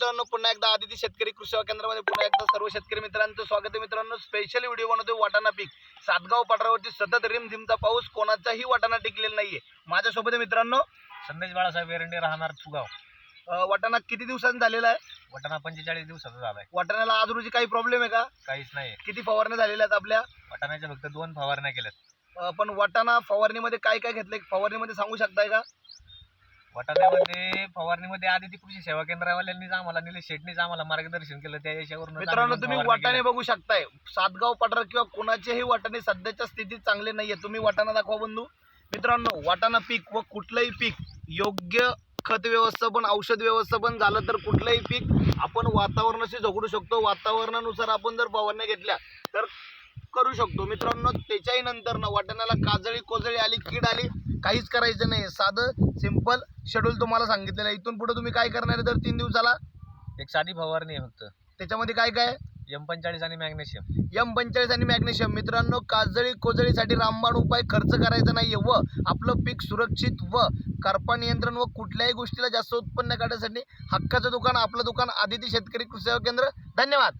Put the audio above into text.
मित्रांनो पुन्हा एकदा आदिती शेतकरी कृषी सेवा केंद्रामध्ये पुन्हा एकदा सर्व शेतकरी मित्रांचं स्वागत आहे. मित्रांनो स्पेशल व्हिडिओ बनवतोय वाटाणा पीक. सातगाव पठारावरती सतत रिमझिमचा पाऊस कोणाचाही वाटाणा टिकलेला नाहीये. माझ्यासोबत मित्रांनो संदेश बाळासाहेब एरंडे राहणार तुगाव अं, वाटाणा किती दिवसांनी झालेला आहे? वटाणा पंचेचाळीस दिवसाचा झालाय. वाटाण्याला आज रोजी काही प्रॉब्लेम आहे का? काहीच नाही किती फवारण्या झालेल्या आहेत आपल्या? वटाण्याच्या फक्त दोन फवारण्या केल्यात. पण वाटाणा फवारणीमध्ये काय काय घेतलंय? फवारणीमध्ये सांगू शकताय का? वटाण्यामध्ये फवारणीमध्ये आधी ती कृषी सेवा केंद्रावाल्यांनीच आम्हाला निलेश शेटनीच आम्हाला मार्गदर्शन केलं त्या याच्यावरून मित्रांनो तुम्ही वाटाणे बघू शकताय. सातगाव पठार किंवा कोणाचेही वाटाणे सध्याच्या स्थितीत चांगले नाहीये. तुम्ही वाटाणा दाखवा बंधू. मित्रांनो वाटाणा पीक व कुठलंही पीक योग्य खत व्यवस्थापन औषध व्यवस्थापन झालं तर कुठलंही पीक आपण वातावरणाशी झगडू शकतो. वातावरणानुसार आपण जर फवारण्या घेतल्या तर करू शकतो. मित्रांनो त्याच्याही नंतर ना वाटाण्याला काजळी कोजळी आली कीड आली काहीच करायचं नाही. साधं सिंपल शेड्यूल तुम्हाला सांगितलेलं आहे. इथून पुढे तुम्ही काय करणार आहे तर तीन दिवसाला? एक साधी फवारणी आहे फक्त. त्याच्यामध्ये काय काय? एम पंचेचाळीस आणि मॅग्नेशियम एम पंचेचाळीस आणि मॅग्नेशियम मित्रांनो काजळी कोजळीसाठी रामबाण उपाय खर्च करायचा नाहीये व आपलं पीक सुरक्षित व करपा नियंत्रण व कुठल्याही गोष्टीला जास्त उत्पन्न काढण्यासाठी हक्काचं दुकान आपलं दुकान आदिती शेतकरी कृषी सेवा केंद्र. धन्यवाद!